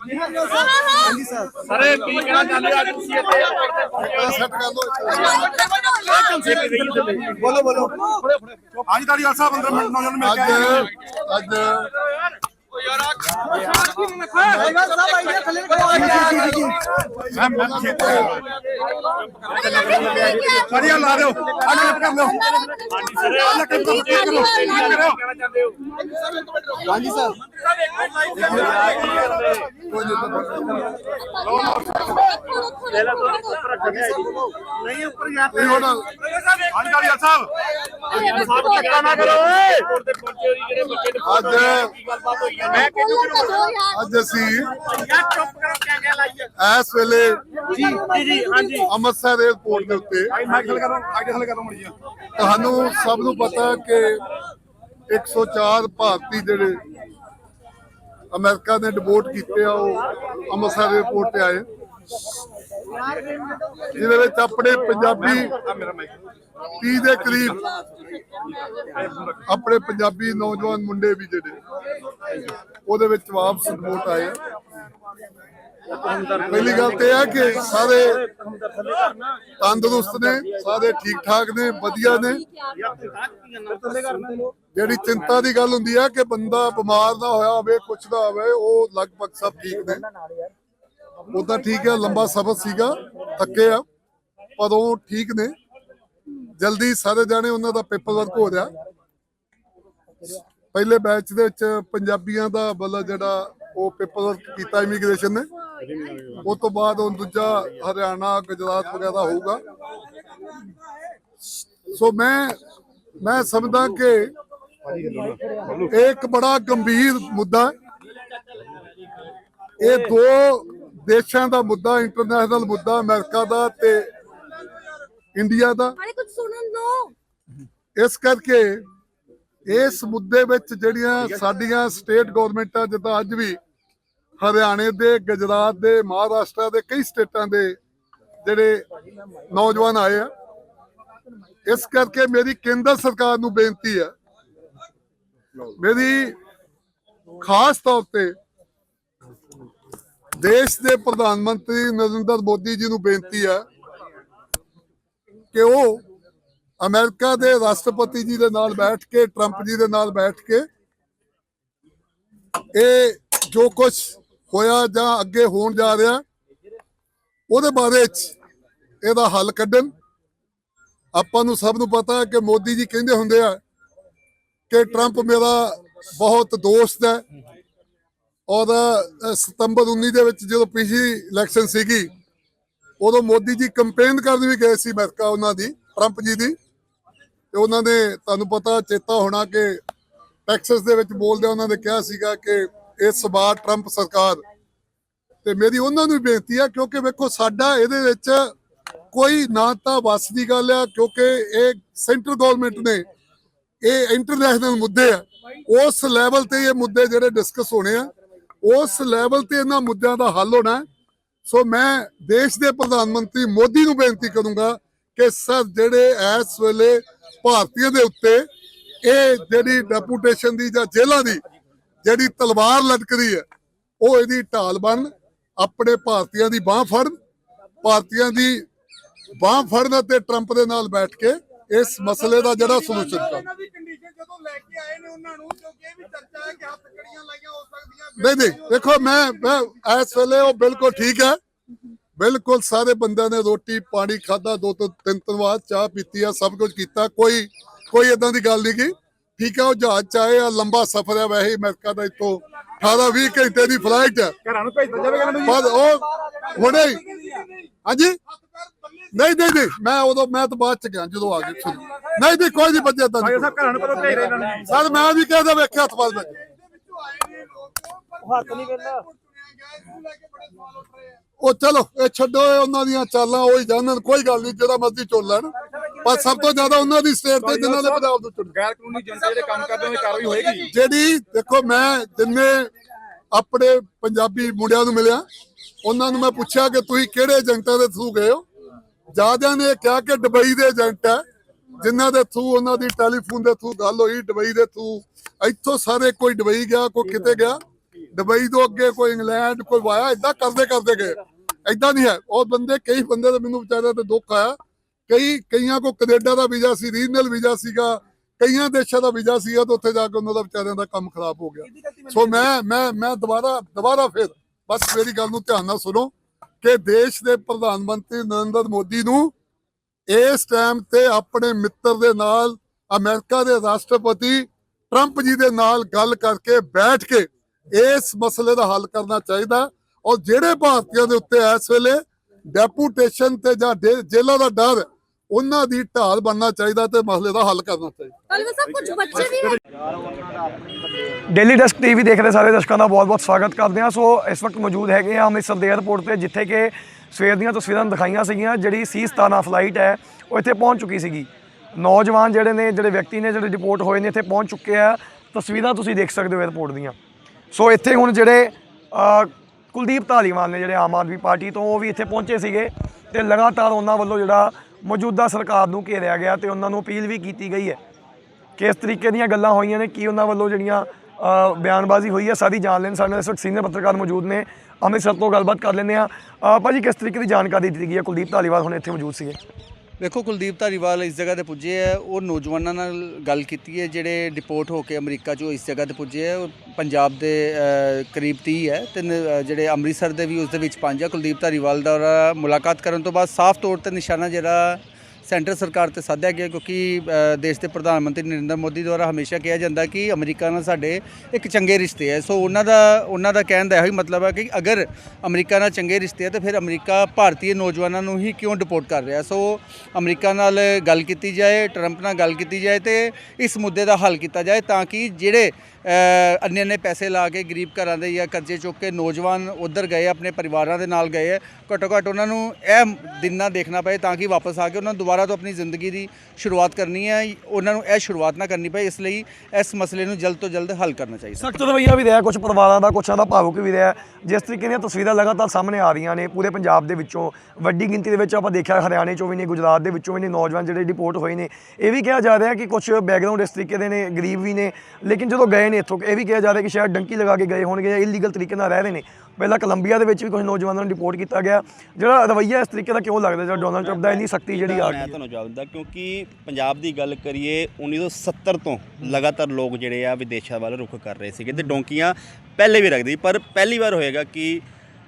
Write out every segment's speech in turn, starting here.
ਹਾਂਜੀ ਸਰ ਸਾਰੇ ਕੀ ਕਹਿਣਾ ਚਾਹੁੰਦੇ ਹੋ ਅੱਜ ਤੁਸੀਂ ਇੱਥੇ? ਸੈੱਟ ਕਰ ਲਓ ਬੋਲੋ ਬੋਲੋ। ਅੱਜ ਤੁਹਾਡੀ ਅਲਸਾ 15 ਮਿੰਟ ਨੌਜਵਾਨ ਮਿਲ ਅੱਜ ਕੇ ਅੱਜ ਭਾਈਵਾਲ ਸਾਹਿਬ ਆਈਏ ਥੱਲੇ ਜੀ ਜੀ ਜੀ ਮੈਂ ਮੈਂ ਵਧੀਆ ਲਾ ਦਿਓ। ਆ ਕਰ ਲਓ ਹਾਂਜੀ ਸਰ। ਆ। ਕਰ ਹਾਂਜੀ ਸਰ। ਉੱਪਰ ਜਾ ਨਹੀਂ ਹੁਣ ਸਾਹਿਬ ਸਾਹਿਬ ਧੱਕਾ ਨਾ ਕਰੋ ਨੇ ਅੱਜ ਅਸੀਂ ਇਸ ਵੇਲੇ ਜੀ ਜੀ ਜੀ ਹਾਂਜੀ। ਅੰਮ੍ਰਿਤਸਰ 에ਅਰਪੋਰਟ ਦੇ ਉੱਤੇ ਤੁਹਾਨੂੰ ਸਭ ਨੂੰ ਪਤਾ ਕਿ 104 ਭਾਰਤੀ ਜਿਹੜੇ ਅਮਰੀਕਾ ਨੇ ਡਿਪੋਰਟ ਕੀਤੇ ਆ, ਉਹ ਅੰਮ੍ਰਿਤਸਰ 에ਅਰਪੋਰਟ ਤੇ ਆਏ। ਜਿਹਦੇ ਵਿੱਚ ਆਪਣੇ ਪੰਜਾਬੀ 30 ਦੇ ਕਰੀਬ ਆਪਣੇ ਪੰਜਾਬੀ ਨੌਜਵਾਨ ਮੁੰਡੇ ਵੀ ਜਿਹੜੇ, ਉਹਦੇ ਵਿੱਚ ਵਾਪਸ ਰਿਪੋਰਟ ਆਏ। ਪਹਿਲੀ ਗੱਲ ਤੇ ਇਹ ਕਿ ਸਾਰੇ ਤੰਦਰੁਸਤ ਨੇ, ਸਾਰੇ ਠੀਕ ਠਾਕ ਨੇ, ਵਧੀਆ ਨੇ। ਜਿਹੜੀ ਚਿੰਤਾ ਦੀ ਗੱਲ ਹੁੰਦੀ ਹੈ ਕਿ ਬੰਦਾ ਬਿਮਾਰ ਨਾ ਹੋਇਆ ਹੋਵੇ, ਕੁਛ ਨਾ ਹੋਵੇ, ਉਹ ਲਗਭਗ ਸਭ ਠੀਕ ਨੇ। ਉਦਾਂ ਠੀਕ ਹੈ ਲੰਬਾ ਸਫ਼ਰ ਸੀਗਾ, ਥੱਕੇ ਆ, ਪਰ ਉਹ ਠੀਕ ਨੇ। ਜਲਦੀ ਸਾਰੇ ਜਾਣੇ ਉਹਨਾਂ ਦਾ ਪੇਪਰ ਵਰਕ ਹੋ ਰਿਹਾ। ਪਹਿਲੇ ਬੈਚ ਦੇ ਵਿੱਚ ਪੰਜਾਬੀਆਂ ਦਾ ਮਤਲਬ ਜਿਹੜਾ ਉਹ ਪੇਪਰ ਵਰਕ ਕੀਤਾ ਇਮੀਗ੍ਰੇਸ਼ਨ ਨੇ। ਉਸ ਤੋਂ ਬਾਅਦ ਉਹ ਦੂਜਾ ਹਰਿਆਣਾ ਗੁਜਰਾਤ ਵਗੈਰਾ ਹੋਊਗਾ। ਸੋ ਮੈਂ ਮੈਂ ਸਮਝਦਾ ਕਿ ਇਹ ਇੱਕ ਬੜਾ ਗੰਭੀਰ ਮੁੱਦਾ ਹੈ। ਇਹ ਦੋ ਦੇਸ਼ਾਂ ਦਾ ਮੁੱਦਾ ਇੰਟਰਨੈਸ਼ਨਲ ਮੁੱਦਾ ਅਮਰੀਕਾ ਦਾ ਤੇ ਇੰਡੀਆ ਦਾ। ਅਰੇ ਕੁਝ ਸੁਣਨ ਦੋ। ਇਸ ਕਰਕੇ ਇਸ ਮੁੱਦੇ ਵਿੱਚ ਜਿਹੜੀਆਂ ਸਾਡੀਆਂ ਸਟੇਟ ਗਵਰਨਮੈਂਟਾਂ ਜਿੱਦਾਂ ਅੱਜ ਵੀ ਹਰਿਆਣੇ ਦੇ, ਗੁਜਰਾਤ ਦੇ, ਮਹਾਰਾਸ਼ਟਰ ਦੇ ਕਈ ਸਟੇਟਾਂ ਦੇ ਜਿਹੜੇ ਨੌਜਵਾਨ ਆਏ ਆ। ਇਸ ਕਰਕੇ ਮੇਰੀ ਕੇਂਦਰ ਸਰਕਾਰ ਨੂੰ ਬੇਨਤੀ ਹੈ, ਮੇਰੀ ਖਾਸ ਤੌਰ ਤੇ ਦੇਸ਼ ਦੇ ਪ੍ਰਧਾਨ ਮੰਤਰੀ ਨਰਿੰਦਰ ਮੋਦੀ ਜੀ ਨੂੰ ਬੇਨਤੀ ਹੈ ਕਿ ਉਹ ਅਮਰੀਕਾ ਦੇ ਰਾਸ਼ਟਰਪਤੀ ਜੀ ਦੇ ਨਾਲ ਬੈਠ ਕੇ, ਟਰੰਪ ਜੀ ਦੇ ਨਾਲ ਬੈਠ ਕੇ ਇਹ ਜੋ ਕੁਝ ਹੋਇਆ ਜਾਂ ਅੱਗੇ ਹੋਣ ਜਾ ਰਿਹਾ, ਉਹਦੇ ਬਾਰੇ ਚ ਇਹਦਾ ਹੱਲ ਕੱਢਣ। ਆਪਾਂ ਨੂੰ ਸਭ ਨੂੰ ਪਤਾ ਹੈ ਕਿ ਮੋਦੀ ਜੀ ਕਹਿੰਦੇ ਹੁੰਦੇ ਆ ਕਿ ਟਰੰਪ ਮੇਰਾ ਬਹੁਤ ਦੋਸਤ ਹੈ। ਔਰ ਸਤੰਬਰ 19 ਦੇ ਵਿੱਚ ਜਦੋਂ ਪਿਛਲੀ ਇਲੈਕਸ਼ਨ ਸੀਗੀ, ਉਦੋਂ ਮੋਦੀ ਜੀ ਕੰਪੇਨ ਕਰਨ ਵੀ ਗਏ ਸੀ ਅਮਰੀਕਾ ਉਹਨਾਂ ਦੀ ਟਰੰਪ ਜੀ ਦੀ। ਤੇ ਉਹਨਾਂ ਨੇ, ਤੁਹਾਨੂੰ ਪਤਾ ਚੇਤਾ ਹੋਣਾ ਕਿ ਟੈਕਸਸ ਦੇ ਵਿੱਚ ਬੋਲਦੇ ਉਹਨਾਂ ਨੇ ਕਿਹਾ ਸੀਗਾ ਕਿ ਇਸ ਵਾਰ ਟਰੰਪ ਸਰਕਾਰ। ਤੇ ਮੇਰੀ ਉਹਨਾਂ ਨੂੰ ਬੇਨਤੀ ਆ, ਕਿਉਂਕਿ ਵੇਖੋ ਸਾਡਾ ਇਹਦੇ ਵਿੱਚ ਕੋਈ ਨਾ ਤਾਂ ਵਸ ਦੀ ਗੱਲ ਆ, ਕਿਉਂਕਿ ਇਹ ਸੈਂਟਰ ਗਵਰਨਮੈਂਟ ਨੇ ਇਹ ਇੰਟਰਨੈਸ਼ਨਲ ਮੁੱਦੇ ਆ। ਉਸ ਲੈਵਲ ਤੇ ਇਹ ਮੁੱਦੇ ਜਿਹੜੇ ਡਿਸਕਸ ਹੋਣੇ ਆ, ਉਸ ਲੈਵਲ ਤੇ ਇਹਨਾਂ ਮੁੱਦਿਆਂ ਦਾ ਹੱਲ ਹੋਣਾ। ਸੋ ਮੈਂ ਦੇਸ਼ ਦੇ ਪ੍ਰਧਾਨ ਮੰਤਰੀ ਮੋਦੀ ਨੂੰ ਬੇਨਤੀ ਕਰੂੰਗਾ ਕਿ ਸਰ, ਜਿਹੜੇ ਇਸ ਵੇਲੇ ਭਾਰਤੀਆਂ ਦੇ ਉੱਤੇ ਇਹ ਜਿਹੜੀ ਡੈਪੂਟੇਸ਼ਨ ਦੀ ਜਾਂ ਜੇਲ੍ਹਾਂ ਦੀ ਜਿਹੜੀ ਤਲਵਾਰ ਲਟਕਦੀ ਹੈ ਉਹ ਇਹਦੀ ਢਾਲ ਬਣ ਆਪਣੇ ਭਾਰਤੀਆਂ ਦੀ ਬਾਹ ਫੜਨ ਭਾਰਤੀਆਂ ਦੀ ਬਾਹ ਫੜਨ ਅਤੇ ਟਰੰਪ ਦੇ ਨਾਲ ਬੈਠ ਕੇ ਇਸ ਮਸਲੇ ਦਾ ਜਿਹੜਾ ਸੋਲੂਸ਼ਨ ਕਰਨ ਇਹਨਾਂ ਦੀ ਕੰਡੀਸ਼ਨ ਜਦੋਂ ਲੈ ਕੇ ਆਏ ਨੇ ਉਹਨਾਂ ਨੂੰ ਕਿਉਂਕਿ ਇਹ ਵੀ ਚਰਚਾ ਹੈ ਕਿ ਹੱਥ ਕੜੀਆਂ ਲਾਈਆਂ ਹੋ ਸਕਦੀਆਂ ਨਹੀਂ ਨਹੀਂ ਦੇਖੋ ਮੈਂ ਮੈਂ ਇਸ ਵੇਲੇ ਉਹ ਬਿਲਕੁਲ ਠੀਕ ਹੈ। ਬਿਲਕੁਲ ਸਾਰੇ ਬੰਦਿਆਂ ਨੇ ਰੋਟੀ ਪਾਣੀ ਖਾਦਾ ਦੋ ਤੋਂ ਤਿੰਨ ਤਿੰਨ ਵਾਰ ਚਾਹ ਪੀਤੀ ਆ ਸਭ ਕੁਝ ਕੀਤਾ ਕੋਈ ਕੋਈ ਇਦਾਂ ਦੀ ਗੱਲ ਨਹੀਂ ਕੀ। ਠੀਕ ਹੈ ਉਹ ਜਹਾਜ਼ ਚ ਆਏ ਆ ਲੰਬਾ ਸਫ਼ਰ ਹੈ ਵੈਸੇ ਅਮਰੀਕਾ ਦਾ ਇੱਥੋਂ। 18 20 ਘੰਟੇ ਦੀ ਫਲਾਈਟ ਹੈ ਘਰਾਂ ਨੂੰ ਭੇਜਦਾ ਜਾਵੇਗਾ ਇਹਨਾਂ ਨੂੰ ਪਰ ਉਹ ਹੁਣੇ ਹੀ ਹਾਂਜੀ? ਨਹੀਂ ਨਹੀਂ ਨਹੀਂ। ਮੈਂ ਉਦੋਂ ਮੈਂ ਤਾਂ ਬਾਅਦ ਚ ਗਿਆ ਜਦੋਂ ਆ ਗਏ ਨਹੀਂ ਨਹੀਂ ਕੋਈ ਨਹੀਂ ਬੱਜੇ ਤਾਂ ਸਭ ਘਰਾਂ ਨੂੰ ਪਤਾ ਭੇਜ ਰਹੇ ਇਹਨਾਂ ਨੂੰ ਸਰ ਮੈਂ ਵੀ ਕਹਿੰਦਾ ਵੇਖਿਆ ਹੱਥ ਨਹੀਂ ਕਹਿੰਦਾ ਉਹ ਚਲੋ ਇਹ ਛੱਡੋ ਇਹ ਉਹਨਾਂ ਦੀਆਂ ਚਾਲਾਂ ਉਹ ਹੀ ਜਾਣਨ ਕੋਈ ਗੱਲ ਨਹੀਂ ਜਿਹੜਾ ਮਰਜ਼ੀ ਚੁਣ ਲੈਣ। ਪਰ ਸਭ ਤੋਂ ਜ਼ਿਆਦਾ ਉਹਨਾਂ ਦੀ ਸਟੇਟ ਤੇ ਜਿਨ੍ਹਾਂ ਨੇ ਪੰਜਾਬ ਚੁਣਿਆ ਗੈਰ ਕਾਨੂੰਨੀ ਜਨਤਾ ਜਿਹੜੇ ਕੰਮ ਕਰਦੇ ਦੀ ਕਾਰਵਾਈ ਹੋਏਗੀ? ਜਿਹੜੀ ਦੇਖੋ ਮੈਂ ਜਿੰਨੇ ਆਪਣੇ ਪੰਜਾਬੀ ਮੁੰਡਿਆਂ ਨੂੰ ਮਿਲਿਆ ਉਹਨਾਂ ਨੂੰ ਮੈਂ ਪੁੱਛਿਆ ਕਿ ਤੁਸੀਂ ਕਿਹੜੇ ਏਜੰਟਾਂ ਦੇ ਥਰੂ ਗਏ ਹੋ? ਜਿਆਦਿਆਂ ਨੇ ਕਿਹਾ ਕਿ ਦੁਬਈ ਦੇ ਏਜੰਟ ਹੈ ਜਿਨ੍ਹਾਂ ਦੇ ਥਰੂ ਉਹਨਾਂ ਦੀ ਟੈਲੀਫੋਨ ਦੇ ਥਰੂ ਗੱਲ ਹੋਈ ਦੁਬਈ ਦੇ ਥਰੂ ਇੱਥੋਂ ਸਾਰੇ ਕੋਈ ਦੁਬਈ ਗਿਆ ਕੋਈ ਕਿਤੇ ਗਿਆ। ਦੁਬਈ ਤੋਂ ਅੱਗੇ ਕੋਈ ਇੰਗਲੈਂਡ ਕੋਈ ਵਾਇਆ ਇਦਾਂ ਕਰਦੇ ਕਰਦੇ ਗਏ। ਇਦਾਂ ਨਹੀਂ ਹੈ। ਉਹ ਬੰਦੇ ਕਈ ਬੰਦੇ ਤੇ ਮੈਨੂੰ ਵਿਚਾਰਿਆਂ ਤੇ ਦੁੱਖ ਆਇਆ। ਕਈ ਕਈਆਂ ਕੋ ਕੈਨੇਡਾ ਦਾ ਵੀਜ਼ਾ ਸੀ ਰੀਜਨਲ ਵੀਜ਼ਾ ਸੀਗਾ ਕਈਆਂ ਦੇਸ਼ਾਂ ਦਾ ਵੀਜ਼ਾ ਸੀਗਾ ਤੇ ਉੱਥੇ ਜਾ ਕੇ ਉਹਨਾਂ ਦਾ ਵਿਚਾਰਿਆਂ ਦਾ ਕੰਮ ਖਰਾਬ ਹੋ ਗਿਆ। ਸੋ ਮੈਂ ਮੈਂ ਮੈਂ ਦੁਬਾਰਾ ਦੁਬਾਰਾ ਫਿਰ ਬਸ ਮੇਰੀ ਗੱਲ ਨੂੰ ਧਿਆਨ ਨਾਲ ਸੁਣੋ ਕਿ ਦੇਸ਼ ਦੇ ਪ੍ਰਧਾਨ ਮੰਤਰੀ ਨਰਿੰਦਰ ਮੋਦੀ ਨੂੰ ਇਸ ਟਾਈਮ ਤੇ ਆਪਣੇ ਮਿੱਤਰ ਦੇ ਨਾਲ ਅਮਰੀਕਾ ਦੇ ਰਾਸ਼ਟਰਪਤੀ ਟਰੰਪ ਜੀ ਦੇ ਨਾਲ ਗੱਲ ਕਰਕੇ ਬੈਠ ਕੇ ਇਸ ਮਸਲੇ ਦਾ ਹੱਲ ਕਰਨਾ ਚਾਹੀਦਾ। ਔਰ ਜਿਹੜੇ ਭਾਰਤੀਆਂ ਦੇ ਉੱਤੇ ਇਸ ਵੇਲੇ ਡੈਪੂਟੇਸ਼ਨ ਤੇ ਜਾਂ ਜੇਲ੍ਹਾਂ ਦਾ ਡਰ ਉਹਨਾਂ ਦੀ ਢਾਲ ਬਣਨਾ ਚਾਹੀਦਾ ਤੇ ਮਸਲੇ ਦਾ ਹੱਲ ਕਰਨਾ ਚਾਹੀਦਾ। ਤਲਵਰ ਸਾਹਿਬ ਕੁਝ ਬੱਚੇ ਵੀ ਹੈ ਡੇਲੀ ਡੈਸਕ ਟੀਵੀ ਦੇਖ ਰਹੇ ਸਾਰੇ ਦਰਸ਼ਕਾਂ ਦਾ ਬਹੁਤ-ਬਹੁਤ ਸਵਾਗਤ ਕਰਦੇ ਹਾਂ। ਸੋ ਇਸ ਵਕਤ ਮੌਜੂਦ ਹੈਗੇ ਆ ਅੰਮ੍ਰਿਤਸਰ ਦੇ 에ਅਰਪੋਰਟ ਤੇ ਜਿੱਥੇ ਕਿ ਸਵੇਰ ਦੀਆਂ ਤਸਵੀਰਾਂ ਦਿਖਾਈਆਂ ਸੀਗੀਆਂ ਜਿਹੜੀ ਸੀ 17 ਫਲਾਈਟ ਹੈ ਉਹ ਇੱਥੇ ਪਹੁੰਚ ਚੁੱਕੀ ਸੀਗੀ। ਨੌਜਵਾਨ ਜਿਹੜੇ ਨੇ ਜਿਹੜੇ ਵਿਅਕਤੀ ਨੇ ਜਿਹੜੇ ਰਿਪੋਰਟ ਹੋਏ ਨੇ ਇੱਥੇ ਪਹੁੰਚ ਚੁੱਕੇ ਆ। ਤਸਵੀਰਾਂ ਤੁਸੀਂ ਦੇਖ ਸਕਦੇ ਹੋ 에ਅਰਪੋਰਟ ਦੀਆਂ। ਸੋ ਇੱਥੇ ਹੁਣ ਜਿਹੜੇ ਅ, ਕੁਲਦੀਪ ਧਾਲੀਵਾਲ ਨੇ ਜਿਹੜੇ ਆਮ ਆਦਮੀ ਪਾਰਟੀ ਤੋਂ ਉਹ ਵੀ ਇੱਥੇ ਪਹੁੰਚੇ ਸੀਗੇ ਤੇ ਲਗਾਤਾਰ ਉਹਨਾਂ ਵੱਲੋਂ ਜਿਹੜਾ ਮੌਜੂਦਾ ਸਰਕਾਰ ਨੂੰ ਘੇਰਿਆ ਗਿਆ ਤੇ ਉਹਨਾਂ ਨੂੰ ਅਪੀਲ ਵੀ ਕੀਤੀ ਗਈ ਹੈ ਕਿਸ ਤਰੀਕੇ ਦੀਆਂ ਗੱਲਾਂ ਹੋਈਆਂ ਨੇ, ਕੀ ਉਹਨਾਂ ਵੱਲੋਂ ਜਿਹੜੀਆਂ ਬਿਆਨਬਾਜ਼ੀ ਹੋਈ ਹੈ, ਸਾਰੀ ਜਾਣ ਲੈਣ। ਸਾਡੇ ਨਾਲ ਸੀਨੀਅਰ ਪੱਤਰਕਾਰ ਮੌਜੂਦ ਨੇ। ਅੰਮ੍ਰਿਤਸਰ ਤੋਂ ਗੱਲਬਾਤ ਕਰ ਲੈਂਦੇ ਆ ਭਾਜੀ, ਕਿਸ ਤਰੀਕੇ ਦੀ ਜਾਣਕਾਰੀ ਦਿੱਤੀ ਗਈ ਹੈ? ਕੁਲਦੀਪ ਧਾਲੀਵਾਲ ਹੁਣ ਇੱਥੇ ਮੌਜੂਦ ਸੀਗੇ। ਵੇਖੋ, ਕੁਲਦੀਪ ਧਾਰੀਵਾਲ ਇਸ ਜਗ੍ਹਾ ਤੇ ਪੁੱਜੇ ਹੈ ਉਹ ਨੌਜਵਾਨਾਂ ਨਾਲ ਗੱਲ ਕੀਤੀ ਹੈ, ਜਿਹੜੇ ਡਿਪੋਰਟ ਹੋ ਕੇ ਅਮਰੀਕਾ ਚੋਂ ਇਸ ਜਗ੍ਹਾ ਤੇ ਪੁੱਜੇ ਹੈ ਉਹ ਪੰਜਾਬ ਦੇ ਕਰੀਬ 30 ਹੈ ਤੇ ਨ- ਜਿਹੜੇ ਅੰਮ੍ਰਿਤਸਰ ਦੇ ਵੀ ਉਸ ਦੇ ਵਿੱਚ ਪੰਜ ਹੈ ਕੁਲਦੀਪ ਧਾਰੀਵਾਲ ਦਾ ਔਰ ਮੁਲਾਕਾਤ ਕਰਨ ਤੋਂ ਬਾਅਦ ਸਾਫ਼ ਤੌਰ ਤੇ ਨਿਸ਼ਾਨਾ ਜਿਹੜਾ ਸੈਂਟਰ ਸਰਕਾਰ ਤੇ ਸਾਧਿਆ ਗਿਆ ਕਿਉਂਕਿ ਦੇਸ਼ ਦੇ ਪ੍ਰਧਾਨ ਮੰਤਰੀ ਨਰਿੰਦਰ ਮੋਦੀ ਦੁਆਰਾ ਹਮੇਸ਼ਾ ਕਿਹਾ ਜਾਂਦਾ ਕਿ ਅਮਰੀਕਾ ਨਾਲ ਸਾਡੇ ਇੱਕ ਚੰਗੇ ਰਿਸ਼ਤੇ ਹੈ ਸੋ ਉਹਨਾਂ ਦਾ ਉਹਨਾਂ ਦਾ ਕਹਿਣ ਦਾ ਇਹੋ ਹੀ ਮਤਲਬ ਹੈ ਕਿ ਅਗਰ ਅਮਰੀਕਾ ਨਾਲ ਚੰਗੇ ਰਿਸ਼ਤੇ ਹੈ ਤਾਂ ਫਿਰ ਅਮਰੀਕਾ ਭਾਰਤੀ ਨੌਜਵਾਨਾਂ ਨੂੰ ਹੀ ਕਿਉਂ ਡਿਪੋਰਟ ਕਰ ਰਿਹਾ? ਸੋ ਅਮਰੀਕਾ ਨਾਲ ਗੱਲ ਕੀਤੀ ਜਾਏ, ਟਰੰਪ ਨਾਲ ਗੱਲ ਕੀਤੀ ਜਾਏ ਤੇ ਇਸ ਮੁੱਦੇ ਦਾ ਹੱਲ ਕੀਤਾ ਜਾਏ ਤਾਂ ਕਿ ਜਿਹੜੇ ਅੰਨੇ ਅੰਨੇ ਪੈਸੇ ਲਾ ਕੇ ਗਰੀਬ ਘਰਾਂ ਦੇ ਜਾਂ ਕਰਜ਼ੇ ਚੁੱਕ ਕੇ ਨੌਜਵਾਨ ਉਧਰ ਗਏ, ਆਪਣੇ ਪਰਿਵਾਰਾਂ ਦੇ ਨਾਲ ਗਏ ਹੈ ਘੱਟੋ ਘੱਟ ਉਹਨਾਂ ਨੂੰ ਇਹ ਦਿਨ ਨਾ ਦੇਖਣਾ ਪਏ ਤਾਂ ਕਿ ਵਾਪਸ ਆ ਕੇ ਉਹਨਾਂ ਨੂੰ ਦੁਬਾਰਾ ਤੋਂ ਆਪਣੀ ਜ਼ਿੰਦਗੀ ਦੀ ਸ਼ੁਰੂਆਤ ਕਰਨੀ ਹੈ, ਉਹਨਾਂ ਨੂੰ ਇਹ ਸ਼ੁਰੂਆਤ ਨਾ ਕਰਨੀ ਪਏ, ਇਸ ਲਈ ਇਸ ਮਸਲੇ ਨੂੰ ਜਲਦ ਤੋਂ ਜਲਦ ਹੱਲ ਕਰਨਾ ਚਾਹੀਦਾ। ਸਖਤ ਰਵੱਈਆ ਵੀ ਰਿਹਾ ਕੁਝ ਪਰਿਵਾਰਾਂ ਦਾ, ਕੁਛਾਂ ਦਾ ਭਾਵੁਕ ਵੀ ਰਿਹਾ। ਜਿਸ ਤਰੀਕੇ ਦੀਆਂ ਤਸਵੀਰਾਂ ਲਗਾਤਾਰ ਸਾਹਮਣੇ ਆ ਰਹੀਆਂ ਨੇ, ਪੂਰੇ ਪੰਜਾਬ ਦੇ ਵਿੱਚੋਂ, ਵੱਡੀ ਗਿਣਤੀ ਦੇ ਵਿੱਚ ਆਪਾਂ ਦੇਖਿਆ, ਹਰਿਆਣੇ ਚੋਂ ਵੀ ਨੇ, ਗੁਜਰਾਤ ਦੇ ਵਿੱਚੋਂ ਵੀ ਨੇ, ਨੌਜਵਾਨ ਜਿਹੜੇ ਡਿਪੋਰਟ ਹੋਏ ਨੇ। ਇਹ ਵੀ ਕਿਹਾ ਜਾ ਰਿਹਾ ਕਿ ਕੁਝ ਬੈਕਗ੍ਰਾਉਂਡ ਇਸ ਤਰੀਕੇ ਦੇ ਨੇ, ਗਰੀਬ ਵੀ ਨੇ। ਲੇਕਿਨ ਜਦੋਂ ਗਏ ਨੇ ਇੱਥੋਂ, ਇਹ ਵੀ ਕਿਹਾ ਜਾ ਰਿਹਾ ਕਿ ਸ਼ਾਇਦ ਡੰਕੀ ਲਗਾ ਕੇ ਗਏ ਹੋਣਗੇ ਜਾਂ ਇਲੀਗਲ ਤਰੀਕੇ ਨਾਲ ਰਹਿ ਰਹੇ ਨੇ। ਪਹਿਲਾਂ ਕੋਲੰਬੀਆ ਦੇ ਵਿੱਚ ਵੀ ਕੁਝ ਨੌਜਵਾਨਾਂ ਨੂੰ ਡਿਪੋਰਟ ਕੀਤਾ ਗਿਆ। ਜਿਹੜਾ ਰਵੱਈਆ ਇਸ ਤਰੀਕੇ ਦਾ ਕਿਉਂ ਲੱਗਦਾ ਜਿਹੜਾ ਡੋਨਲਡ ਟਰੰਪ ਦਾ ਇੰਨੀ ਸਖਤੀ ਜਿਹੜੀ ਆ ਗਈ? ਮੈਂ ਤੁਹਾਨੂੰ ਜਵਾਬ ਦਿੰਦਾ ਕਿਉਂਕਿ ਪੰਜਾਬ ਦੀ ਗੱਲ ਕਰੀਏ 1970 ਤੋਂ ਲਗਾਤਾਰ ਲੋਕ ਜਿਹੜੇ ਆ ਵਿਦੇਸ਼ਾਂ ਵੱਲ ਰੁਖ ਕਰ ਰਹੇ ਸੀਗੇ ਤੇ ਡੋਂਕੀਆਂ ਪਹਿਲੇ ਵੀ ਰੱਖਦੀ ਪਰ ਪਹਿਲੀ ਵਾਰ ਹੋਏਗਾ ਕਿ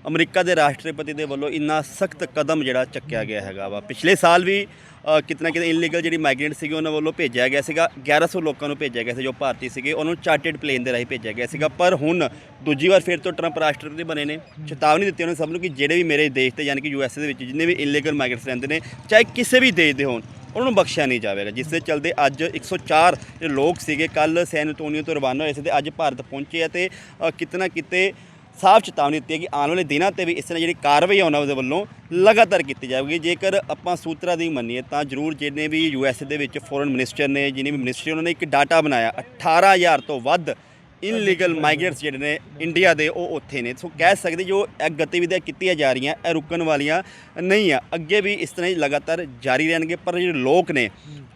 ਅਮਰੀਕਾ ਦੇ ਰਾਸ਼ਟਰਪਤੀ ਦੇ ਵੱਲੋਂ ਇੰਨਾ ਸਖਤ ਕਦਮ ਜਿਹੜਾ ਚੱਕਿਆ ਗਿਆ ਹੈਗਾ ਵਾ। ਪਿਛਲੇ ਸਾਲ ਵੀ ਅ, ਕਿਤੇ ਨਾ ਕਿਤੇ ਇਲੀਗਲ ਜਿਹੜੀ ਮਾਈਗ੍ਰੇਂਟ ਸੀਗੇ ਉਹਨਾਂ ਵੱਲੋਂ ਭੇਜਿਆ ਗਿਆ ਸੀਗਾ। 1100 ਲੋਕਾਂ ਨੂੰ ਭੇਜਿਆ ਗਿਆ ਸੀ ਜੋ ਭਾਰਤੀ ਸੀਗੇ। ਉਹਨੂੰ ਚਾਰਟਡ ਪਲੇਨ ਦੇ ਰਾਹੀਂ ਭੇਜਿਆ ਗਿਆ ਸੀਗਾ। ਪਰ ਹੁਣ ਦੂਜੀ ਵਾਰ ਫਿਰ ਤੋਂ ਟਰੰਪ ਰਾਸ਼ਟਰਪਤੀ ਬਣੇ ਨੇ। ਚੇਤਾਵਨੀ ਦਿੱਤੀ ਉਹਨਾਂ ਸਭ ਨੂੰ ਕਿ ਜਿਹੜੇ ਵੀ ਮੇਰੇ ਦੇਸ਼ ਤੇ ਯਾਨੀ ਕਿ ਯੂਐਸਏ ਦੇ ਵਿੱਚ ਜਿੰਨੇ ਵੀ ਇਲੀਗਲ ਮਾਈਗ੍ਰੇਟਸ ਰਹਿੰਦੇ ਨੇ ਚਾਹੇ ਕਿਸੇ ਵੀ ਦੇਸ਼ ਦੇ ਹੋਣ ਉਹਨਾਂ ਨੂੰ ਬਖਸ਼ਿਆ ਨਹੀਂ ਜਾਵੇਗਾ। ਜਿਸ ਦੇ ਚਲਦੇ ਅੱਜ 104 ਜਿਹੜੇ ਲੋਕ ਸੀਗੇ। ਕੱਲ ਸੈਨ ਅੰਤੋਨੀਓ ਤੋਂ ਰਵਾਨਾ ਹੋਏ ਸੀ ਤੇ ਅੱਜ ਭਾਰਤ ਪਹੁੰਚੇ ਆ ਤੇ ਅ, ਕਿਤੇ ਨਾ ਕਿਤੇ ਸਾਫ਼ ਚੇਤਾਵਨੀ ਦਿੱਤੀ ਹੈ ਕਿ ਆਉਣ ਵਾਲੇ ਦਿਨਾਂ ਤੇ ਵੀ ਇਸ ਤਰ੍ਹਾਂ ਜਿਹੜੀ ਕਾਰਵਾਈ ਆ ਉਹਨਾਂ ਦੇ ਵੱਲੋਂ ਲਗਾਤਾਰ ਕੀਤੀ ਜਾਵੇਗੀ। ਜੇਕਰ ਆਪਾਂ ਸੂਤਰਾਂ ਦੀ ਮੰਨੀਏ ਤਾਂ ਜ਼ਰੂਰ ਜਿਹਨੇ ਵੀ ਯੂਐਸਏ ਦੇ ਵਿੱਚ ਫੋਰਨ ਮਿਨਿਸਟਰ ਨੇ ਜਿਹਨੇ ਵੀ ਮਿਨਿਸਟਰੀ ਉਹਨਾਂ ਨੇ ਇੱਕ ਡਾਟਾ ਬਣਾਇਆ 18000 ਤੋਂ ਵੱਧ ਇਨਲੀਗਲ ਮਾਈਗ੍ਰੇਟਸ ਜਿਹੜੇ ਨੇ ਇੰਡੀਆ ਦੇ, ਉਹ ਉੱਥੇ ਨੇ। ਸੋ ਕਹਿ ਸਕਦੇ ਜੋ ਇਹ ਗਤੀਵਿਧੀਆਂ ਕੀਤੀਆਂ ਜਾ ਰਹੀਆਂ, ਇਹ ਰੁਕਣ ਵਾਲੀਆਂ ਨਹੀਂ ਆ। ਅੱਗੇ ਵੀ ਇਸ ਤਰ੍ਹਾਂ ਹੀ ਲਗਾਤਾਰ ਜਾਰੀ ਰਹਿਣਗੇ, ਪਰ ਜਿਹੜੇ ਲੋਕ ਨੇ,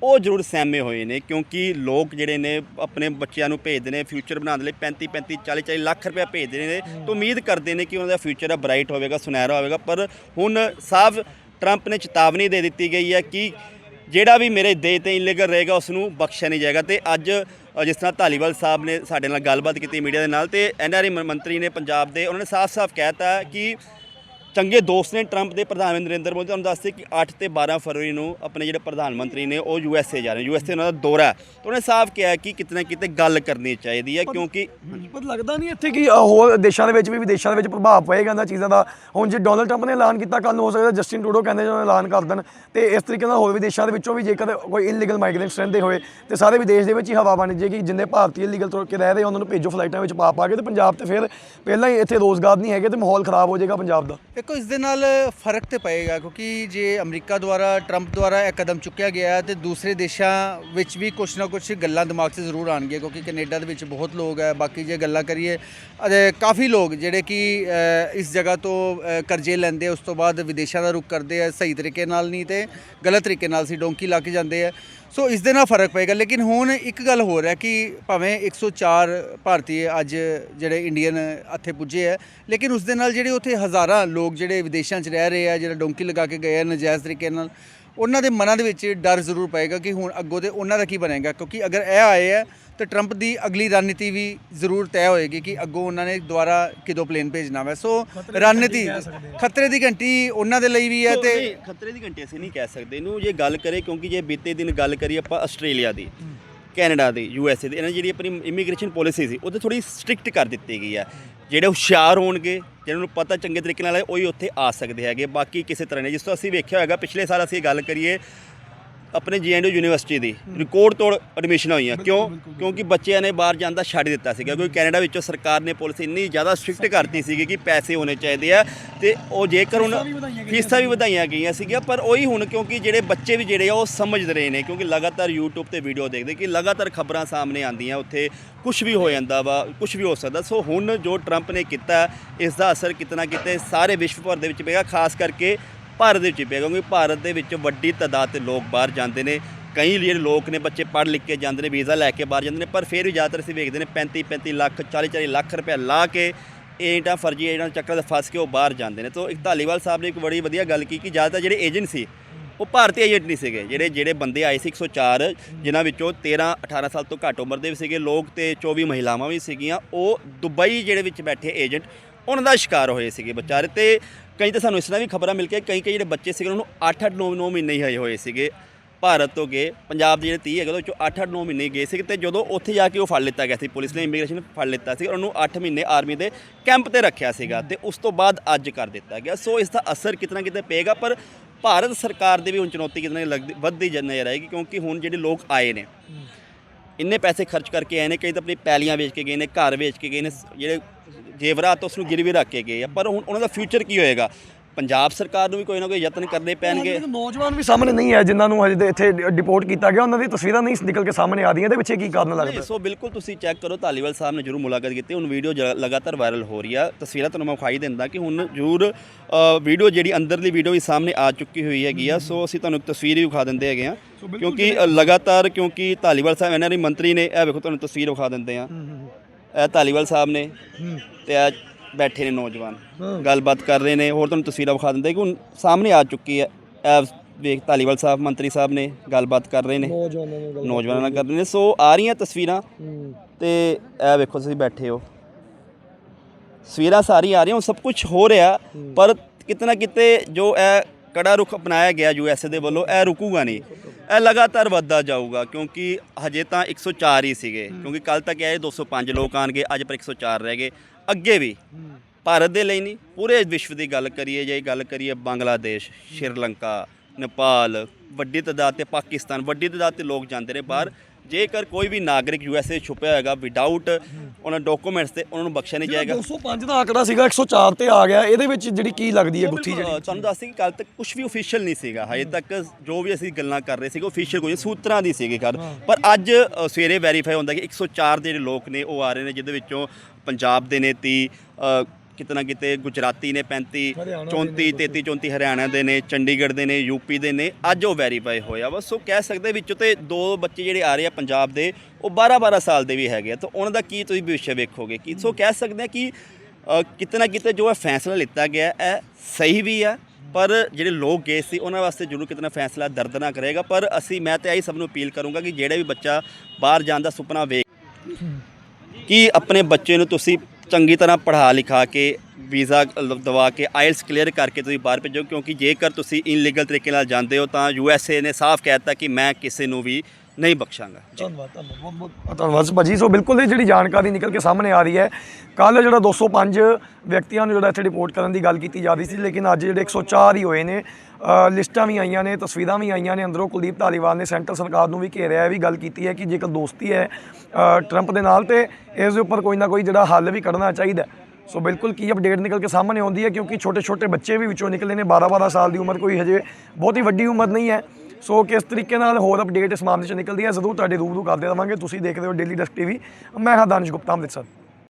ਉਹ ਜ਼ਰੂਰ ਸਹਿਮੇ ਹੋਏ ਨੇ, ਕਿਉਂਕਿ ਲੋਕ ਜਿਹੜੇ ਨੇ, ਆਪਣੇ ਬੱਚਿਆਂ ਨੂੰ ਭੇਜਦੇ ਨੇ ਫਿਊਚਰ ਬਣਾਉਣ ਦੇ ਲਈ 35 35 40 40 ਲੱਖ ਰੁਪਏ ਭੇਜਦੇ ਨੇ। ਤਾਂ ਉਮੀਦ ਕਰਦੇ ਨੇ ਕਿ ਉਹਨਾਂ ਦਾ ਫਿਊਚਰ ਆ ਬ੍ਰਾਈਟ ਹੋਵੇਗਾ, ਸੁਨਹਿਰਾ ਹੋਵੇਗਾ, ਪਰ ਹੁਣ ਸਾਫ਼ ਟਰੰਪ ਨੇ ਚੇਤਾਵਨੀ ਦੇ ਦਿੱਤੀ ਗਈ ਹੈ ਕਿ ਜਿਹੜਾ ਵੀ ਮੇਰੇ ਦੇਸ਼ ਤੇ ਇਲੀਗਲ ਰਹੇਗਾ ਉਸ ਨੂੰ ਬਖਸ਼ਿਆ ਨਹੀਂ ਜਾਏਗਾ। ਤੇ ਅੱਜ ਜਿਸ ਤਰ੍ਹਾਂ ਧਾਲੀਵਾਲ ਸਾਹਿਬ ਨੇ ਸਾਡੇ ਨਾਲ ਗੱਲਬਾਤ ਕੀਤੀ ਮੀਡੀਆ ਦੇ ਨਾਲ, ਤੇ ਐਨਆਰਆਈ ਮੰਤਰੀ ਨੇ ਪੰਜਾਬ ਦੇ, ਉਹਨਾਂ ਨੇ ਸਾਫ਼-ਸਾਫ਼ ਕਹਿਤਾ ਕਿ ਚੰਗੇ ਦੋਸਤ ਨੇ ਟਰੰਪ ਦੇ ਪ੍ਰਧਾਨ ਮੰਤਰੀ ਨਰਿੰਦਰ ਮੋਦੀ ਤੁਹਾਨੂੰ ਦੱਸਦੇ ਕਿ 8 ਤੇ 12 ਫਰਵਰੀ ਨੂੰ ਆਪਣੇ ਜਿਹੜੇ ਪ੍ਰਧਾਨ ਮੰਤਰੀ ਨੇ ਉਹ ਯੂਐਸਏ ਜਾ ਰਹੇ ਨੇ। ਯੂਐਸਏ ਉਹਨਾਂ ਦਾ ਦੌਰਾ ਹੈ। ਤੇ ਉਹਨੇ ਸਾਫ਼ ਕਿਹਾ ਕਿ ਕਿਤੇ ਨਾ ਕਿਤੇ ਗੱਲ ਕਰਨੀ ਚਾਹੀਦੀ ਹੈ ਕਿਉਂਕਿ ਪਰ ਲੱਗਦਾ ਨਹੀਂ ਇੱਥੇ ਕਿ ਹੋਰ ਦੇਸ਼ਾਂ ਦੇ ਵਿੱਚ ਵੀ ਵਿਦੇਸ਼ਾਂ ਦੇ ਵਿੱਚ ਪ੍ਰਭਾਵ ਪਏਗਾ ਇਹਨਾਂ ਚੀਜ਼ਾਂ ਦਾ। ਹੁਣ ਜੇ ਡੋਨਲਡ ਟਰੰਪ ਨੇ ਐਲਾਨ ਕੀਤਾ ਕੱਲ ਨੂੰ ਹੋ ਸਕਦਾ ਜਸਟਿਨ ਟਰੂਡੋ ਕਹਿੰਦੇ ਜਦੋਂ ਐਲਾਨ ਕਰ ਦੇਣ। ਤੇ ਇਸ ਤਰੀਕੇ ਨਾਲ ਹੋਰ ਵੀ ਦੇਸ਼ਾਂ ਦੇ ਵਿੱਚੋਂ ਵੀ ਜੇਕਰ ਕੋਈ ਇਨਲੀਗਲ ਮਾਈਗ੍ਰੈਂਟਸ ਰਹਿੰਦੇ ਹੋਏ ਤੇ ਸਾਰੇ ਵਿਦੇਸ਼ ਦੇ ਵਿੱਚ ਹੀ ਹਵਾ ਬਣ ਜੇਗੀ ਜਿੰਨੇ ਭਾਰਤੀ ਇਲੀਗਲ ਤੌਰ ਕੇ ਰਹਿ ਰਹੇ ਉਹਨਾਂ ਨੂੰ ਭੇਜੋ ਫਲਾਈਟਾਂ ਵਿੱਚ ਪਾ ਪਾ ਕੇ ਤੇ ਪੰਜਾਬ ਤੇ ਫਿਰ ਪਹਿਲਾਂ ਹੀ ਇੱਥੇ ਰੋਜ਼ਗਾਰ ਨਹੀਂ ਹੈਗੇ ਤੇ ਮਾਹੌਲ ਖਰਾਬ ਹੋ ਜਾਏਗਾ ਪੰਜਾਬ ਦਾ। ਦੇਖੋ, ਇਸ ਦੇ ਨਾਲ ਫ਼ਰਕ ਤੇ ਪਏਗਾ, ਕਿਉਂਕਿ ਜੇ ਅਮਰੀਕਾ ਦੁਆਰਾ, ਟਰੰਪ ਦੁਆਰਾ ਇਹ ਕਦਮ ਚੁੱਕਿਆ ਗਿਆ ਹੈ, ਤੇ ਦੂਸਰੇ ਦੇਸ਼ਾਂ ਵਿੱਚ ਵੀ ਕੁਝ ਨਾ ਕੁਝ ਗੱਲਾਂ ਦਿਮਾਗ 'ਚ ਜ਼ਰੂਰ ਆਣਗੀਆਂ ਕਿਉਂਕਿ ਕੈਨੇਡਾ ਦੇ ਵਿੱਚ ਬਹੁਤ ਲੋਕ ਹੈ। ਬਾਕੀ ਜੇ ਗੱਲਾਂ ਕਰੀਏ ਅਤੇ ਕਾਫੀ ਲੋਕ ਜਿਹੜੇ ਕਿ ਇਸ ਜਗ੍ਹਾ ਤੋਂ ਕਰਜ਼ੇ ਲੈਂਦੇ ਉਸ ਤੋਂ ਬਾਅਦ ਵਿਦੇਸ਼ਾਂ ਦਾ ਰੁਖ ਕਰਦੇ ਆ, ਸਹੀ ਤਰੀਕੇ ਨਾਲ ਨਹੀਂ ਤੇ ਗਲਤ ਤਰੀਕੇ ਨਾਲ ਸੀ ਡੋਂਕੀ ਲਾ ਕੇ ਜਾਂਦੇ ਆ। ਸੋ ਇਸ ਦੇ ਨਾਲ ਫ਼ਰਕ ਪਏਗਾ, ਲੇਕਿਨ ਹੁਣ ਇੱਕ ਗੱਲ ਹੋਰ ਹੈ ਕਿ ਭਾਵੇਂ 104 ਭਾਰਤੀ ਅੱਜ ਜਿਹੜੇ ਇੰਡੀਅਨ ਇੱਥੇ ਪੁੱਜੇ ਹੈ, ਲੇਕਿਨ ਉਸ ਦੇ ਨਾਲ ਜਿਹੜੇ ਉੱਥੇ ਹਜ਼ਾਰਾਂ ਲੋਕ ਜਿਹੜੇ ਵਿਦੇਸ਼ਾਂ 'ਚ ਰਹਿ ਰਹੇ ਆ, ਜਿਹੜਾ ਡੋਂਕੀ ਲਗਾ ਕੇ ਗਏ ਆ, ਨਜਾਇਜ਼ ਤਰੀਕੇ ਨਾਲ ਉਹਨਾਂ ਦੇ ਮਨਾਂ ਦੇ ਵਿੱਚ ਡਰ ਜ਼ਰੂਰ ਪਏਗਾ ਕਿ ਹੁਣ ਅੱਗੋਂ ਤੇ ਉਹਨਾਂ ਦਾ ਕੀ ਬਣੇਗਾ ਕਿਉਂਕਿ ਅਗਰ ਇਹ ਆਏ ਹੈ ਤੇ ਟਰੰਪ ਦੀ ਅਗਲੀ ਰਣਨੀਤੀ ਵੀ ਜ਼ਰੂਰ ਤੈਅ ਹੋਏਗੀ ਕਿ ਅੱਗੋਂ ਉਹਨਾਂ ਨੇ ਦੁਬਾਰਾ ਕਿਦੋਂ ਪਲੇਨ ਭੇਜਣਾ ਵਾ। ਸੋ ਰਣਨੀਤੀ ਖਤਰੇ ਦੀ ਘੰਟੀ ਉਹਨਾਂ ਦੇ ਲਈ ਵੀ ਹੈ ਤੇ ਖਤਰੇ ਦੀ ਘੰਟੀ ਅਸੀਂ ਨਹੀਂ ਕਹਿ ਸਕਦੇ। ਇਹਨੂੰ ਜੇ ਗੱਲ ਕਰੇ ਕਿਉਂਕਿ ਜੇ ਬੀਤੇ ਦਿਨ ਗੱਲ ਕਰੀ ਆਪਾਂ ਆਸਟ੍ਰੇਲੀਆ ਦੀ ਕੈਨੇਡਾ ਦੀ ਯੂ ਐਸ ਏ ਦੀ ਇਹਨਾਂ ਦੀ ਜਿਹੜੀ ਆਪਣੀ ਇਮੀਗ੍ਰੇਸ਼ਨ ਪਾਲਿਸੀ ਸੀ ਉਹਦੇ ਥੋੜੀ ਸਟ੍ਰਿਕਟ ਕਰ ਦਿੱਤੀ ਗਈ ਹੈ। ਜਿਹੜੇ ਹੁਸ਼ਿਆਰ ਹੋਣਗੇ, ਜਿਹਨਾਂ ਨੂੰ ਪਤਾ ਚੰਗੇ ਤਰੀਕੇ ਨਾਲ ਉਹੀ ਉੱਥੇ ਆ ਸਕਦੇ ਹੈਗੇ। ਬਾਕੀ ਕਿਸੇ ਤਰ੍ਹਾਂ ਨਹੀਂ। ਜਿਸ ਤੋਂ ਅਸੀਂ ਵੇਖਿਆ ਹੋਏਗਾ, ਪਿਛਲੇ ਸਾਲ ਅਸੀਂ ਗੱਲ ਕਰੀਏ ਆਪਣੇ ਜੀਐਨਯੂ ਯੂਨੀਵਰਸਿਟੀ ਦੀ ਰਿਕਾਰਡ ਤੋੜ ਐਡਮਿਸ਼ਨ ਹੋਈਆਂ। ਕਿਉਂ? ਕਿਉਂਕਿ ਬੱਚਿਆਂ ਨੇ ਬਾਹਰ ਜਾਂਦਾ ਛੱਡ ਦਿੱਤਾ ਸੀਗਾ। ਕਿਉਂਕਿ ਕੈਨੇਡਾ ਵਿੱਚੋਂ ਸਰਕਾਰ ਨੇ ਪਾਲਿਸੀ ਇੰਨੀ ਜ਼ਿਆਦਾ ਸਟ੍ਰਿਕਟ ਕਰਤੀ ਸੀਗੀ ਕਿ ਪੈਸੇ ਹੋਣੇ ਚਾਹੀਦੇ ਆ ਤੇ ਉਹ ਜੇਕਰ ਹੁਣ ਫੀਸਾਂ ਵੀ ਵਧਾਈਆਂ ਗਈਆਂ ਸੀਗੀਆਂ। ਪਰ ਉਹੀ ਹੁਣ ਕਿਉਂਕਿ ਜਿਹੜੇ ਬੱਚੇ ਵੀ ਜਿਹੜੇ ਆ ਉਹ ਸਮਝ ਰਹੇ ਨੇ। ਕਿਉਂਕਿ ਲਗਾਤਾਰ YouTube ਤੇ ਵੀਡੀਓ ਦੇਖਦੇ ਕਿ ਲਗਾਤਾਰ ਖਬਰਾਂ ਸਾਹਮਣੇ ਆਉਂਦੀਆਂ ਉੱਥੇ। ਕੁਝ ਵੀ ਹੋ ਜਾਂਦਾ ਵਾ ਕੁਝ ਵੀ ਹੋ ਸਕਦਾ। ਸੋ ਹੁਣ ਜੋ ਟਰੰਪ ਨੇ ਕੀਤਾ ਇਸ ਦਾ ਅਸਰ ਕਿਤਨਾ ਕਿਤੇ ਸਾਰੇ ਵਿਸ਼ਵ ਭਰ ਦੇ ਵਿੱਚ ਪਏਗਾ। ਖਾਸ ਕਰਕੇ ਭਾਰਤ ਦੇ ਵਿੱਚ ਹੀ ਪਏਗਾ ਕਿਉਂਕਿ ਭਾਰਤ ਦੇ ਵਿੱਚ ਵੱਡੀ ਤਾਦਾਦ ਤੇ ਲੋਕ ਬਾਹਰ ਜਾਂਦੇ ਨੇ। ਕਈ ਜਿਹੜੇ ਲੋਕ ਨੇ ਬੱਚੇ ਪੜ੍ਹ ਲਿਖ ਕੇ ਜਾਂਦੇ ਨੇ, ਵੀਜ਼ਾ ਲੈ ਕੇ ਬਾਹਰ ਜਾਂਦੇ ਨੇ, ਪਰ ਫਿਰ ਵੀ ਜ਼ਿਆਦਾਤਰ ਅਸੀਂ ਵੇਖਦੇ ਨੇ 35 35 ਲੱਖ 40 40 ਲੱਖ ਰੁਪਏ ਲਾ ਕੇ ਇਹ ਫਰਜੀ ਏਜੰਟਾਂ ਚੱਕਰ ਦੇ ਫਸ ਕੇ ਉਹ ਬਾਹਰ ਜਾਂਦੇ ਨੇ। ਤੋਂ ਇੱਕ ਧਾਲੀਵਾਲ ਸਾਹਿਬ ਨੇ ਇੱਕ ਬੜੀ ਵਧੀਆ ਗੱਲ ਕੀ, ਕਿ ਜ਼ਿਆਦਾਤਰ ਜਿਹੜੇ ਏਜੰਟ ਸੀ, ਉਹ ਭਾਰਤੀ ਏਜੰਟ ਨਹੀਂ ਸੀਗੇ। ਜਿਹੜੇ ਜਿਹੜੇ ਬੰਦੇ ਆਏ ਸੀ 104 ਜਿਨ੍ਹਾਂ ਵਿੱਚੋਂ 13 18 ਸਾਲ ਤੋਂ ਘੱਟ ਉਮਰ ਦੇ ਵੀ ਸੀਗੇ। ਲੋਕ ਤੇ 24 ਮਹਿਲਾਵਾਂ ਵੀ ਸੀਗੀਆਂ। ਉਹ ਦੁਬਈ ਜਿਹੜੇ ਵਿੱਚ ਬੈਠੇ ਏਜੰਟ, ਉਹਨਾਂ ਦਾ ਸ਼ਿਕਾਰ ਹੋਏ ਸੀਗੇ ਵਿਚਾਰੇ। ਤੇ ਕਈ ਤਾਂ ਸਾਨੂੰ ਇਸ ਤਰ੍ਹਾਂ ਵੀ ਖਬਰਾਂ ਮਿਲ ਕੇ ਕਈ ਕਈ ਜਿਹੜੇ ਬੱਚੇ ਸੀਗੇ ਉਹਨਾਂ ਨੂੰ 8 8 9 9 ਮਹੀਨੇ ਹੀ ਹਜੇ ਹੋਏ ਸੀਗੇ, ਭਾਰਤ ਤੋਂ ਗਏ, ਪੰਜਾਬ ਦੇ ਜਿਹੜੇ 30 ਹੈਗੇ, ਉਹਦੇ ਵਿੱਚੋਂ 8 8 9 ਮਹੀਨੇ ਗਏ ਸੀਗੇ ਤੇ ਜਦੋਂ ਉੱਥੇ ਜਾ ਕੇ ਉਹ ਫੜ ਲਿੱਤਾ ਗਿਆ ਸੀ, ਪੁਲਿਸ ਨੇ ਇਮੀਗ੍ਰੇਸ਼ਨ ਫੜ ਲਿੱਤਾ ਸੀ ਉਹਨੂੰ 8 ਮਹੀਨੇ ਆਰਮੀ ਦੇ ਕੈਂਪ ਤੇ ਰੱਖਿਆ ਸੀਗਾ ਤੇ ਉਸ ਤੋਂ ਬਾਅਦ ਅੱਜ ਕਰ ਦਿੱਤਾ ਗਿਆ। ਸੋ ਇਸ ਦਾ ਅਸਰ ਕਿਤਨਾ ਕਿਤੇ ਪਏਗਾ, ਪਰ ਭਾਰਤ ਸਰਕਾਰ ਦੇ ਵੀ ਹੁਣ ਚੁਣੌਤੀ ਕਿਤਨਾ ਲੱਗਦੀ, ਵੱਧਦੀ ਜ- ਨਜ਼ਰ ਆਏਗੀ ਕਿਉਂਕਿ ਹੁਣ ਜਿਹੜੇ ਲੋਕ ਆਏ ਨੇ ਇੰਨੇ ਪੈਸੇ ਖਰਚ ਕਰਕੇ ਆਏ ਨੇ, ਕਈ ਤਾਂ ਆਪਣੀ ਪੈਲੀਆਂ ਵੇਚ ਕੇ ਗਏ ਨੇ, ਘਰ ਵੇਚ ਕੇ ਗਏ ਨੇ, ਜਿਹੜੇ ਜੇਵਰਾਤ ਉਸ ਨੂੰ ਗਿਰਵੀ ਰੱਖ ਕੇ ਗਏ ਆ। ਪਰ ਹੁਣ ਉਹਨਾਂ ਦਾ ਫਿਊਚਰ ਕੀ ਹੋਏਗਾ? ਪੰਜਾਬ ਸਰਕਾਰ ਨੂੰ ਵੀ ਕੋਈ ਨਾ ਕੋਈ ਯਤਨ ਕਰਨੇ ਪੈਣਗੇ। ਨੌਜਵਾਨ ਵੀ ਸਾਹਮਣੇ ਨਹੀਂ ਹੈ ਜਿਨ੍ਹਾਂ ਨੂੰ ਹਜੇ ਦੇ ਇੱਥੇ ਡਿਪੋਰਟ ਕੀਤਾ ਗਿਆ ਉਹਨਾਂ ਦੀ ਤਸਵੀਰਾਂ ਨਹੀਂ ਨਿਕਲ ਕੇ ਸਾਹਮਣੇ ਆ ਰਹੀਆਂ ਇਹਦੇ ਪਿੱਛੇ ਕੀ ਕਾਰਨ ਲੱਗਦਾ? ਸੋ ਬਿਲਕੁਲ ਤੁਸੀਂ ਚੈੱਕ ਕਰੋ ਧਾਲੀਵਾਲ ਸਾਹਿਬ ਨੇ ਜਰੂਰ ਮੁਲਾਕਾਤ ਕੀਤੀ ਹੁਣ ਵੀਡੀਓ ਲਗਾਤਾਰ ਵਾਇਰਲ ਹੋ ਰਹੀ ਆ। ਤਸਵੀਰਾਂ ਤੁਹਾਨੂੰ ਮੈਂ ਵਿਖਾਈ ਦਿੰਦਾ ਕਿ ਹੁਣ ਜਰੂਰ ਵੀਡੀਓ ਜਿਹੜੀ ਅੰਦਰਲੀ ਵੀਡੀਓ ਵੀ ਸਾਹਮਣੇ ਆ ਚੁੱਕੀ ਹੋਈ ਹੈਗੀ ਆ ਸੋ ਅਸੀਂ ਤੁਹਾਨੂੰ ਇੱਕ ਤਸਵੀਰ ਵੀ ਵਿਖਾ ਦਿੰਦੇ ਹੈਗੇ ਆ। ਕਿਉਂਕਿ ਲਗਾਤਾਰ ਕਿਉਂਕਿ ਧਾਲੀਵਾਲ ਸਾਹਿਬ ਐਨਆਰਆਈ ਮੰਤਰੀ ਨੇ ਇਹ ਵੇਖੋ ਤੁਹਾਨੂੰ ਤਸਵੀਰ ਵਿਖਾ ਦਿੰਦੇ ਆ। ਇਹ ਧਾਲੀਵਾਲ ਸਾਹਿਬ ਨੇ ਤੇ ਬੈਠੇ ਨੇ ਨੌਜਵਾਨ। ਗੱਲਬਾਤ ਕਰ ਰਹੇ ਨੇ। ਹੋਰ ਤੁਹਾਨੂੰ ਤਸਵੀਰਾਂ ਵਿਖਾ ਦਿੰਦੇ ਕਿ ਹੁਣ ਸਾਹਮਣੇ ਆ ਚੁੱਕੀ ਹੈ। ਇਹ ਵੇਖ ਧਾਲੀਵਾਲ ਸਾਹਿਬ ਮੰਤਰੀ ਸਾਹਿਬ ਨੇ ਗੱਲਬਾਤ ਕਰ ਰਹੇ ਨੇ। ਨੌਜਵਾਨਾਂ ਨਾਲ ਕਰ ਰਹੇ ਨੇ। ਸੋ ਆ ਰਹੀਆਂ ਤਸਵੀਰਾਂ। ਤੇ ਇਹ ਵੇਖੋ ਤੁਸੀਂ ਬੈਠੇ ਹੋ। ਤਸਵੀਰਾਂ ਸਾਰੀਆਂ ਆ ਰਹੀਆਂ। ਸਭ ਕੁਝ ਹੋ ਰਿਹਾ ਪਰ ਕਿਤੇ ਨਾ ਕਿਤੇ ਜੋ ਇਹ ਕੜਾ ਰੁਖ ਅਪਣਾਇਆ ਗਿਆ ਯੂਐਸਏ ਦੇ ਵੱਲੋਂ ਇਹ ਰੁਕੂਗਾ ਨਹੀਂ। ਇਹ ਲਗਾਤਾਰ ਵੱਧਦਾ ਜਾਊਗਾ ਕਿਉਂਕਿ ਹਜੇ ਤਾਂ 104 ਹੀ ਸੀਗੇ। ਕਿਉਂਕਿ ਕੱਲ ਤੱਕ ਇਹ 205 ਲੋਕ ਆਣਗੇ ਅੱਜ ਪਰ 104 ਰਹਿ ਗਏ। ਅੱਗੇ ਵੀ। ਭਾਰਤ ਦੇ ਲਈ ਨਹੀਂ ਪੂਰੇ ਵਿਸ਼ਵ ਦੀ ਗੱਲ ਕਰੀਏ ਜੇ ਗੱਲ ਕਰੀਏ ਬੰਗਲਾਦੇਸ਼ ਸ਼੍ਰੀਲੰਕਾ ਨੇਪਾਲ ਵੱਡੀ ਤਾਦਾਦ ਤੇ ਪਾਕਿਸਤਾਨ ਵੱਡੀ ਤਾਦਾਦ ਤੇ ਲੋਕ ਜਾਂਦੇ ਨੇ ਬਾਹਰ। ਜੇਕਰ ਕੋਈ ਵੀ ਨਾਗਰਿਕ ਯੂਐਸਏ ਛੁਪਿਆ ਹੋਏਗਾ ਵਿਦਆਊਟ ਉਹਨਾਂ ਡਾਕੂਮੈਂਟਸ ਤੇ ਉਹਨਾਂ ਨੂੰ ਬਖਸ਼ਿਆ ਨਹੀਂ ਜਾਏਗਾ। 205 ਦਾ ਆંકੜਾ ਸੀਗਾ 104 ਤੇ ਆ ਗਿਆ ਇਹਦੇ ਵਿੱਚ ਜਿਹੜੀ ਕੀ ਲੱਗਦੀ ਹੈ ਗੁੱਥੀ ਜਿਹੜੀ? ਤੁਹਾਨੂੰ ਦੱਸਦੀ ਕਿ ਕੱਲ ਤੱਕ ਕੁਝ ਵੀ ਅਫੀਸ਼ੀਅਲ ਨਹੀਂ ਸੀਗਾ। ਹਜੇ ਤੱਕ ਜੋ ਵੀ ਅਸੀਂ ਗੱਲਾਂ ਕਰ ਰਹੇ ਸੀਗੇ ਅਫੀਸ਼ੀਅਲ ਕੋਈ ਸੂਤਰਾਂ ਦੀ ਸੀਗੀ ਗੱਲ। ਪਰ ਅੱਜ ਸਵੇਰੇ ਵੈਰੀਫਾਈ ਹੁੰਦਾ ਕਿ 104 ਦੇ ਜਿਹੜੇ ਲੋਕ ਨੇ ਉਹ ਆ ਰਹੇ ਨੇ ਜਿਹਦੇ ਵਿੱਚੋਂ ਪੰਜਾਬ ਦੇ ਨੇ 30 ਅ, ਕਿਤਨਾ ਕਿਤੇ ਗੁਜਰਾਤੀ ਨੇ 35 34 33 34 ਹਰਿਆਣਾ ਦੇ ਨੇ ਚੰਡੀਗੜ੍ਹ ਦੇ ਨੇ ਯੂਪੀ ਦੇ ਨੇ ਅੱਜ ਉਹ ਵੈਰੀਫਾਈ ਹੋਇਆ ਵਾ। ਸੋ ਕਹਿ ਸਕਦੇ ਵਿੱਚੋਂ ਤੇ ਦੋ ਬੱਚੇ ਜਿਹੜੇ ਆ ਰਹੇ ਆ ਪੰਜਾਬ ਦੇ ਉਹ 12 12 ਸਾਲ ਦੇ ਵੀ ਹੈਗੇ ਆ। ਤਾਂ ਉਹਨਾਂ ਦਾ ਕੀ ਤੁਸੀਂ ਭਵਿੱਖ ਵੇਖੋਗੇ ਕੀ ਸੋ ਕਹਿ ਸਕਦੇ ਆ ਕਿ ਅ, ਕਿਤੇ ਜੋ ਇਹ ਫੈਸਲਾ ਲਿੱਤਾ ਗਿਆ ਇਹ ਸਹੀ ਵੀ ਆ ਪਰ ਜਿਹੜੇ ਲੋਕ ਗਏ ਸੀ ਉਹਨਾਂ ਵਾਸਤੇ ਜ਼ਰੂਰ ਕਿਤਨਾ ਫੈਸਲਾ ਦਰਦਨਾਕ ਰਹੇਗਾ। ਪਰ ਅਸੀਂ ਮੈਂ ਤਾਂ ਇਹੀ ਸਭ ਨੂੰ ਅਪੀਲ ਕਰੂੰਗਾ ਕਿ ਜਿਹੜਾ ਵੀ ਬੱਚਾ ਬਾਹਰ ਜਾਣ ਦਾ ਸੁਪਨਾ ਵੇਖ ਕਿ ਆਪਣੇ ਬੱਚੇ ਨੂੰ ਤੁਸੀਂ ਚੰਗੀ ਤਰ੍ਹਾਂ ਪੜ੍ਹਾ ਲਿਖਾ ਕੇ ਵੀਜ਼ਾ ਦਵਾ ਕੇ ਆਇਲਸ ਕਲੀਅਰ ਕਰਕੇ ਤੁਸੀਂ ਬਾਹਰ ਭੇਜੋ ਕਿਉਂਕਿ ਜੇਕਰ ਤੁਸੀਂ ਇਨਲੀਗਲ ਤਰੀਕੇ ਨਾਲ ਜਾਂਦੇ ਹੋ ਤਾਂ ਯੂ ਐੱਸ ਏ ਨੇ ਸਾਫ਼ ਕਹਿ ਦਿੱਤਾ ਕਿ ਮੈਂ ਕਿਸੇ ਨੂੰ ਵੀ ਨਹੀਂ ਬਖਸ਼ਾਂਗਾ। ਧੰਨਵਾਦ ਧੰਨਵਾਦ, ਬਹੁਤ ਬਹੁਤ ਧੰਨਵਾਦ। ਭਾਜੀ, ਸੋ ਬਿਲਕੁਲ ਇਹ ਜਿਹੜੀ ਜਾਣਕਾਰੀ ਨਿਕਲ ਕੇ ਸਾਹਮਣੇ ਆ ਰਹੀ ਹੈ ਕੱਲ ਜਿਹੜਾ 205 ਵਿਅਕਤੀਆਂ ਨੂੰ ਜਿਹੜਾ ਇੱਥੇ ਰਿਪੋਰਟ ਕਰਨ ਦੀ ਗੱਲ ਕੀਤੀ ਜਾ ਰਹੀ ਸੀ, ਲੇਕਿਨ ਅੱਜ ਜਿਹੜੇ 104 ਹੀ ਹੋਏ ਨੇ ਲਿਸਟਾਂ ਵੀ ਆਈਆਂ ਨੇ, ਤਸਵੀਰਾਂ ਵੀ ਆਈਆਂ ਨੇ, ਅੰਦਰੋਂ ਕੁਲਦੀਪ ਧਾਲੀਵਾਲ ਨੇ ਸੈਂਟਰ ਸਰਕਾਰ ਨੂੰ ਵੀ ਘੇਰਿਆ ਹੈ ਵੀ ਗੱਲ ਕੀਤੀ ਹੈ ਕਿ ਜੇਕਰ ਦੋਸਤੀ ਹੈ ਟਰੰਪ ਦੇ ਨਾਲ, ਤੇ ਇਸ ਦੇ ਉੱਪਰ ਕੋਈ ਨਾ ਕੋਈ ਜਿਹੜਾ ਹੱਲ ਵੀ ਕੱਢਣਾ ਚਾਹੀਦਾ ਸੋ ਬਿਲਕੁਲ ਕੀ ਅਪਡੇਟ ਨਿਕਲ ਕੇ ਸਾਹਮਣੇ ਆਉਂਦੀ ਹੈ, ਕਿਉਂਕਿ ਛੋਟੇ ਛੋਟੇ ਬੱਚੇ ਵੀ ਵਿੱਚੋਂ ਨਿਕਲੇ ਨੇ 12 12 ਸਾਲ ਦੀ ਉਮਰ ਕੋਈ ਹਜੇ ਬਹੁਤ ਹੀ ਵੱਡੀ ਉਮਰ ਨਹੀਂ ਹੈ। ਸੋ ਕਿਸ ਤਰੀਕੇ ਨਾਲ ਹੋਰ ਅਪਡੇਟ ਇਸ ਮਾਮਲੇ 'ਚ ਨਿਕਲਦੀ ਹੈ, ਜ਼ਰੂਰ ਤੁਹਾਡੇ ਰੂਬਰੂ ਕਰਦੇ ਰਵਾਂਗੇ। ਤੁਸੀਂ ਦੇਖਦੇ ਹੋ ਡੇਲੀ ਡਸਕ ਟੀਵੀ ਮੈਂ ਹਾਂ ਦਾਨਿਸ਼ ਗੁਪਤਾ ਅੰਮ੍ਰਿਤਸਰ।